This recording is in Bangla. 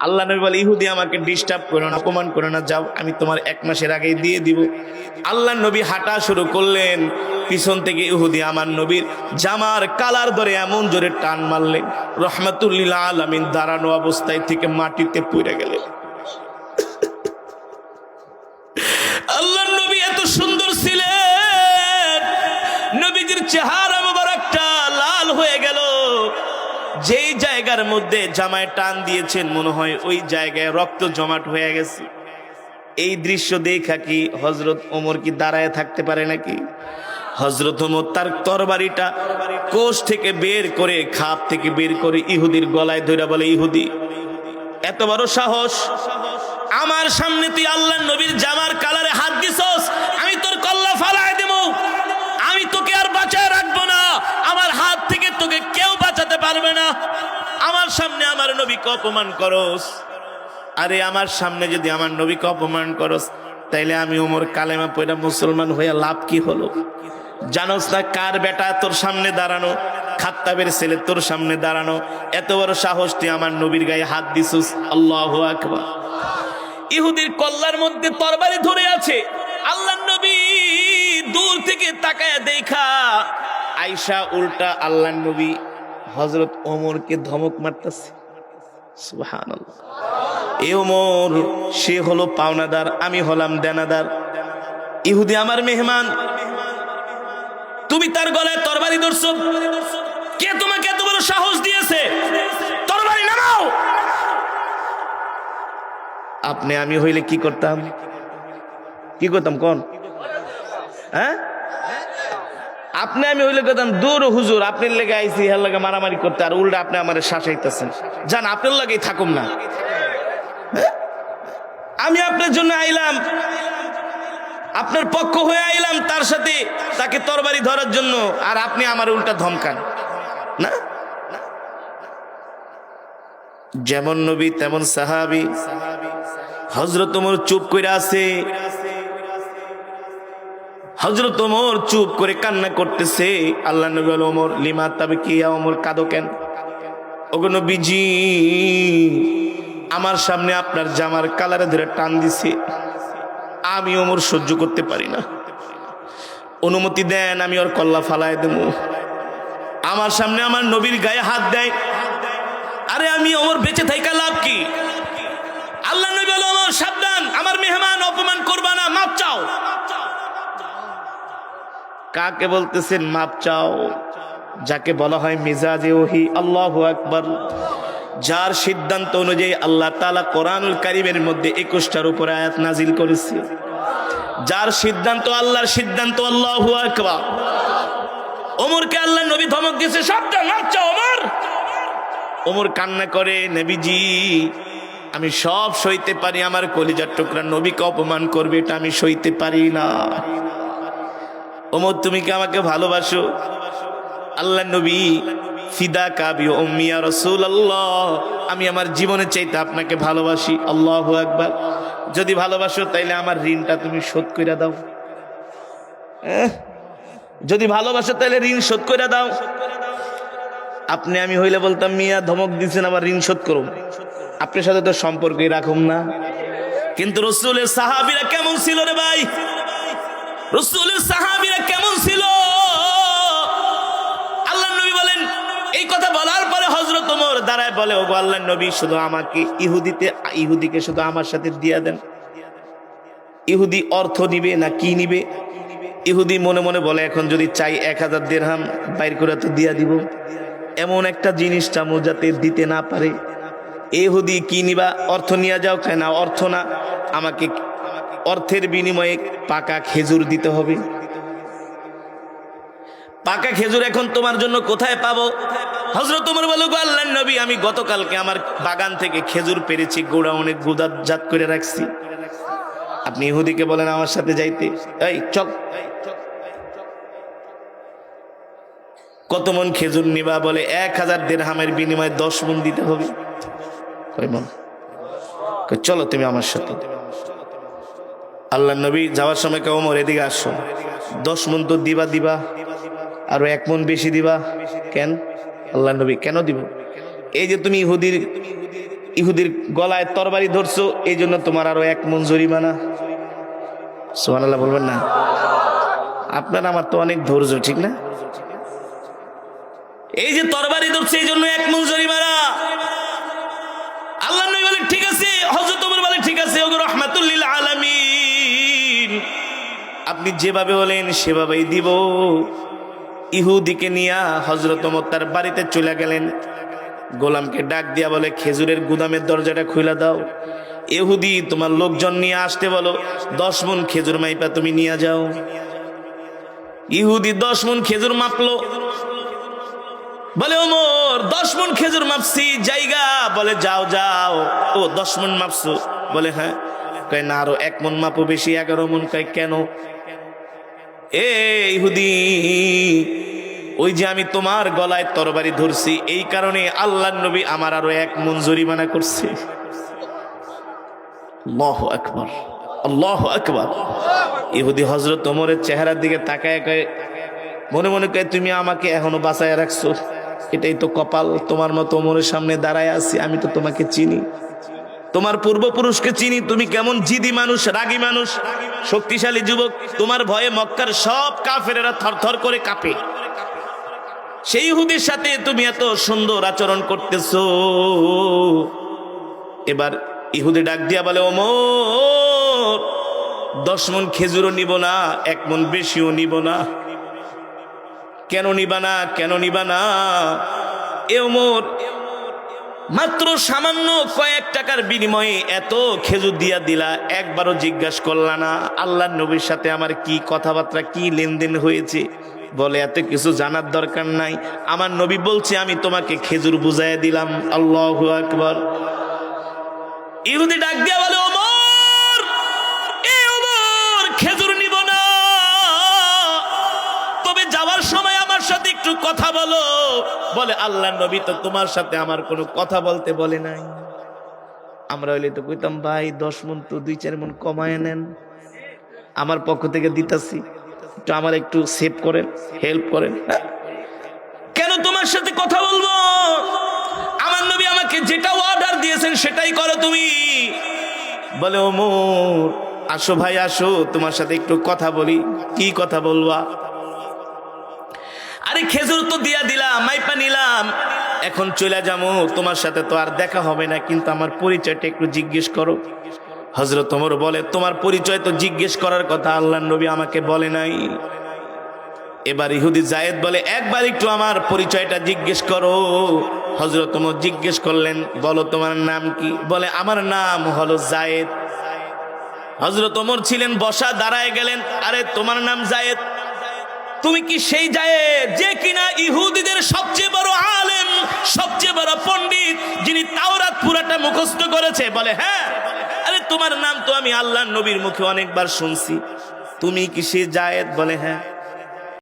আল্লাহ নবী বলে, ইহুদি আমাকে ডিস্টার্ব করো না, অপমান করো না, যাও, আমি তোমার এক মাসের আগেই দিয়ে দিব। আল্লাহ নবী হাঁটা শুরু করলেন, পিছন থেকে ইহুদি আমার নবীর জামার কালার ধরে এমন জোরে টান মারলেন রহমাতুল্লিল্লাহ আলমিন দাঁড়ানো অবস্থায় থেকে মাটিতে পড়ে গেলেন। আল্লাহ নবী এত সুন্দর ছিলেন, নবীজির চেহারা যেই জায়গার মধ্যে জামায় টান দিয়েছেন, মনে হয় ওই জায়গায় রক্ত জমাট হয়ে গেছে। এই দৃশ্য দেখা কি হজরত ওমর কি দাঁড়ায় থাকতে পারে নাকি? হজরত ওমর তার তরবারিটা কোষ থেকে বের করে, খাপ থেকে বের করে ইহুদির গলায় ধরে বলে, ইহুদি, এত বড় সাহস? আমার সামনে তুই আল্লাহ নবীর জামার কালারে হাত দিছস? আমি তোর কল্লা ফালায় দেব আমি তোকে আর বাঁচায় রাখব না আমার হাত থেকে তোকে কেউ বাঁচাতে পারবে না। আমার সামনে আমার নবীকে অপমান করস। আরে আমার সামনে যদি আমার নবীকে অপমান করস, তাইলে আমি ওমর কালেমা পয়রা মুসলমান হয়ে লাভ কি হলো? জানোস না কার বেটা তোর সামনে দাঁড়ানো? খাত্তাবের ছেলে তোর সামনে দাঁড়ানো? এত বড় সাহস তুই আমার নবীর গায়ে হাত দিছুস? আল্লাহ আকবার। ইহুদির কল্লার মধ্যে তরবারি ধরে আছে। আল্লাহ নবী দূর থেকে তাকায় দেখা। আয়সা উল্টা আল্লাহ নবী হজরত ওমরকে ধমক মারতেছে। এ ওমর, সে হলো পাওনাদার, আমি হলাম দেনাদার। ইহুদি আমার মেহমান। তুমি তার গলায় তরবারি ধরছো। কে তোমাকে এত বড় সাহস দিয়েছে? তরবারি নামাও। আপনি আমি হইলে কি করতাম? কি করতাম কোন? হ্যাঁ? আপনি আমি হইলে করতাম দূর হুজুর আপনার লেগে আইসি হের লাগে মারামারি করতে। আর উল্টা আপনি আমার শাসাইতেছেন। যান, আপনার লাগেই থাকুম না। হ্যাঁ? আমি আপনার জন্য আইলাম। আপনার পক্ষ হয়ে আইলাম তার সাথে তাকে তরবারি ধরার জন্য, আর আপনি আমার উল্টা ধমকান। না? যেমন নবী, তেমন সাহাবি। হজরত চুপ করে আছে। হজরত ওমর চুপ করে কান্না করতেছে। আল্লাহ নবী ওমর, লিমা তবে কি ওমর, কাঁদো কেন? ওগো নবীজি, আমার সামনে আপনার জামার কালারে ধরে টান দিছে। আমি ওমর সহ্য করতে পারি না। অনুমতি দেন, আমি ওর কল্লা ফালায় দেবো। আমার সামনে আমার নবীর গায়ে হাত দেয়। আরে আমি ওমর বেঁচে থাকা লাভ কি? আল্লাহ নবী ওমর, সাবধান। আমার মেহমান অপমান করবা না, মাপ চাও। কাকে বলতেছেন, মাপ চাও। যাকে বলা হয় মিজাজে ওহি, আল্লাহ আকবর। যার সিদ্ধান্ত অনুযায়ী আল্লাহ তালা কোরআনুল কারিমের মধ্যে একুশটার উপরে আয়াত নাজিল করেছে। যার সিদ্ধান্ত আল্লাহর সিদ্ধান্ত, আল্লাহ আকবার। ওমরকে আল্লাহ নবী ধমক দিয়েছে, সাবধান, মাপ চাও ওমর। ওমর কান্না করে, নবীজি, আমি সব সইতে পারি, আমার কলিজার টুকরা নবীকে অপমান করবে, এটা আমি সইতে পারি না। ওমর, তুমি কি আমাকে ভালোবাসো? আল্লাহ নবী ফিদা কাবি ওমিয়া রসুল আল্লাহ আমি আমার জীবনের চাইতে আপনাকে ভালোবাসি। আল্লাহ একবার যদি ভালোবাসো, তাইলে আমার ঋণটা তুমি শোধ করে দাও। যদি ভালোবাসো, তাইলে ঋণ শোধ করে দাও। আপনি আমি হইলে বলতাম, মিয়া, ধমক দিচ্ছেন আবার ঋণ শোধ করুন। আপনার সাথে তো সম্পর্কই রাখুন না। কিন্তু রসুলের সাহাবিরা কেমন ছিল রে ভাই? রসুলের সাহাবিরা কেমন ছিল? আল্লাহ নবী বলেন, এই কথা বলার পরে হজরত ওমর দাঁড়ায় বলে, ওগো আল্লাহ নবী, শুধু আমাকে ইহুদিতে, ইহুদিকে শুধু আমার সাথে দিয়া দেন। ইহুদি অর্থ নিবে না কি নিবে? ইহুদি মনে মনে বলে, এখন যদি চাই এক হাজার দেড়হাম বাইর করে তো দিয়া দিব। এমন একটা জিনিস জিনিসটা যাতে দিতে না পারে। এহুদি কি নিবা? অর্থ নিয়ে যাও খায় না অর্থ না। আমাকে অর্থের বিনিময়ে পাকা খেজুর দিতে হবে। পাকা খেজুর এখন তোমার জন্য কোথায় পাবো? হজরত তোমার বলো গো আল্লাহ নবী, আমি গতকালকে আমার বাগান থেকে খেজুর পেরেছি, গোড়া অনেক গুদাজাত করে রাখছি। আপনি ইহুদিকে বলেন, আমার সাথে যাইতে। এই, চল। কত মন খেজুর নিবা বলে, এক হাজার দেড়হামের বিনিময়ে দশ মন দিতে হবে। চলো তুমি আমার সাথে। আল্লাহ নবী যাওয়ার সময় কেউ ওমর, এদিকে আসো। দশ মন তো দিবা দিবা। আরও এক মন বেশি দিবা? কেন? আল্লাহ নবী কেন দিব? এই যে তুমি ইহুদির ইহুদির গলায় তরবারি ধরছো, এই জন্য তোমার আরও এক মন জরিমানা। সোহান আল্লাহ বলবেন না? আপনার আমার তো অনেক ধৈর্য, ঠিক না? এই যে তরবারি ধরছে, এই জন্য এক মন জরিমানা। আল্লাহ নবী বলে, ঠিক আছে হজরত ওমর বলে, ঠিক আছে, ওগো রহমাতুল্লিল আলামিন। আপনি যেভাবে বলেন, সেভাবেই দিব। ইহুদিকে নিয়া হজরত তার বাড়িতে চলে গেলেন। গোলামকে ডাক দিয়া বলে, খেজুরের গুদামের দরজাটা খুলে দাও। এহুদি তোমার লোকজন নিয়ে আসতে বলো, দশ মন খেজুর মাইপা তুমি নিয়ে যাও। ইহুদি দশ মন খেজুর মাপলো। বলে, ওমর, দশ মন খেজুর মাপছি, জায়গা। বলে, যাও যাও। ও, দশ মন মাপছো। বলে হ্যাঁ। কয়, না, আরও এক মন মাপো বেশি, এগারো মন কয়, কেন? এ ইহুদি, ওই যে আমি তোমার গলায় তরবারি ধরছি, এই কারণে আল্লাহ নবী আমার আরও এক মন জরিমানা করছে আকবর, আল্লাহ আকবর। ইহুদি হজরত ওমরের চেহারার দিকে তাকায় কয়, মনে মনে কয়, তুমি আমাকে এখনও বাঁচায় রাখছো। এটাই তো কপাল, তোমার মতো ওমরের সামনে দাঁড়ায় আছি, আমি তো তোমাকে চিনি। তোমার পূর্বপুরুষকে চিনি, তুমি কেমন জিদি মানুষ, রাগী মানুষ, শক্তিশালী যুবক, তোমার ভয়ে মক্কার সব কাফেরেরা থরথর করে কাঁপে। সেই হুদির সাথে তুমি এত সুন্দর আচরণ করতেছ। এবার ইহুদি ডাক দিয়া বলে, ওমর, দশ মন খেজুরও নিব না, এক মন বেশিও নিব না। কেন নিবা না, কেন নিবা না? এ ওমর মাত্র সামান্য কয়েক টাকার বিনিময়ে এত খেজুর দিয়া দিলা, একবারও জিজ্ঞাসা করলা না আল্লাহ নবীর সাথে আমার কি কথাবার্তা, কি লেনদেন হয়েছে? বলে, এত কিছু জানার দরকার নাই। আমার নবী বলছে, আমি তোমাকে খেজুর বুঝাই দিলাম। আল্লাহ আকবর। ইহুদি ডাক দিয়া বলে একটু কথা বলো। বলে, আল্লাহ নবী তো তোমার সাথে আমার কোনো কথা বলতে বলে নাই। আমরা হইলে তো কইতাম, ভাই, দশ মন তো দুই চার মন কমায় নেন। আমার পক্ষ থেকে দিতাছি। একটু আমার একটু সেভ করেন, হেল্প করেন? কেন তোমার সাথে কথা বলব? আমার নবী আমাকে যেটা অর্ডার দিয়েছেন সেটাই করো তুমি। বলে ও ওমর, আসো ভাই, আসো। তোমার সাথে একটু কথা বলি। কি কথা বলবা? আরে খেজুর তো দিয়া দিলাম, মাইপা নিলাম। এখন চলে যাব, তোমার সাথে তো আর দেখা হবে না, কিন্তু আমার পরিচয়টা একটু জিজ্ঞেস করো। হজরত ওমর বলে, তোমার পরিচয় তো জিজ্ঞেস করার কথা আল্লাহ নবী আমাকে বলে নাই। এবার ইহুদি জায়েদ বলে, একবার একটু আমার পরিচয়টা জিজ্ঞেস করো। হজরত ওমর জিজ্ঞেস করলেন, বলো তোমার নাম কি? বলে, আমার নাম হলো জায়েদ। হজরত ওমর ছিলেন, বসা দাঁড়ায় গেলেন, আরে তোমার নাম জায়েদ? তুমি কি সেই যায় যে কিনা ইহুদিদের সবচেয়ে বড় আলেম, সবচেয়ে বড় পণ্ডিত, যিনি তাওরাত পুরাটা মুখস্থ করেছে? বলে হ্যাঁ। আরে তোমার নাম তো আমি আল্লাহ নবীর মুখে অনেকবার শুনছি। তুমি কি সেই জায়েদ? বলে হ্যাঁ।